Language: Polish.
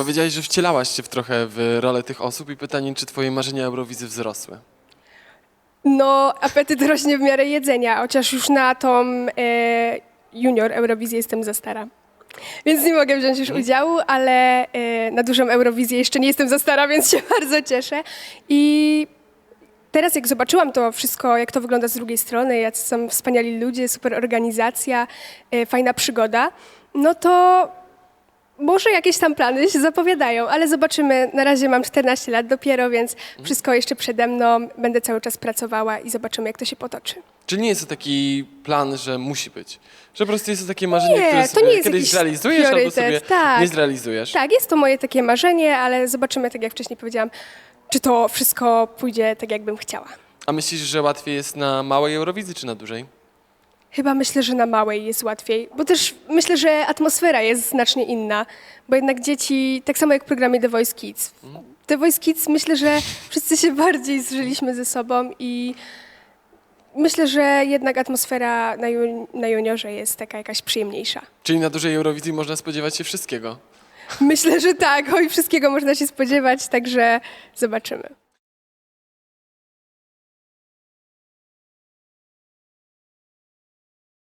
Powiedziałaś, że wcielałaś się w trochę w rolę tych osób i pytanie, czy twoje marzenia Eurowizji wzrosły? No, apetyt rośnie w miarę jedzenia, chociaż już na tą e, junior Eurowizję jestem za stara. Więc nie mogę wziąć już udziału, ale e, na dużą Eurowizję jeszcze nie jestem za stara, więc się bardzo cieszę. I teraz jak zobaczyłam to wszystko, jak to wygląda z drugiej strony, jak są wspaniali ludzie, super organizacja, e, fajna przygoda, no to może jakieś tam plany się zapowiadają, ale zobaczymy. Na razie mam 14 lat dopiero, więc wszystko jeszcze przede mną. Będę cały czas pracowała i zobaczymy, jak to się potoczy. Czy nie jest to taki plan, że musi być? Że po prostu jest to takie marzenie, Nie, które to sobie nie jest kiedyś jakiś zrealizujesz albo priorytet, sobie tak. nie zrealizujesz? Tak, jest to moje takie marzenie, ale zobaczymy, tak jak wcześniej powiedziałam, czy to wszystko pójdzie tak, jakbym chciała. A myślisz, że łatwiej jest na małej Eurowizji czy na dużej? Chyba myślę, że na małej jest łatwiej, bo też myślę, że atmosfera jest znacznie inna, bo jednak dzieci, tak samo jak w programie The Voice Kids. The Voice Kids myślę, że wszyscy się bardziej zżyliśmy ze sobą i myślę, że jednak atmosfera na, jun- na juniorze jest taka jakaś przyjemniejsza. Czyli na dużej Eurowizji można spodziewać się wszystkiego. Myślę, że tak, oj, wszystkiego można się spodziewać, także zobaczymy.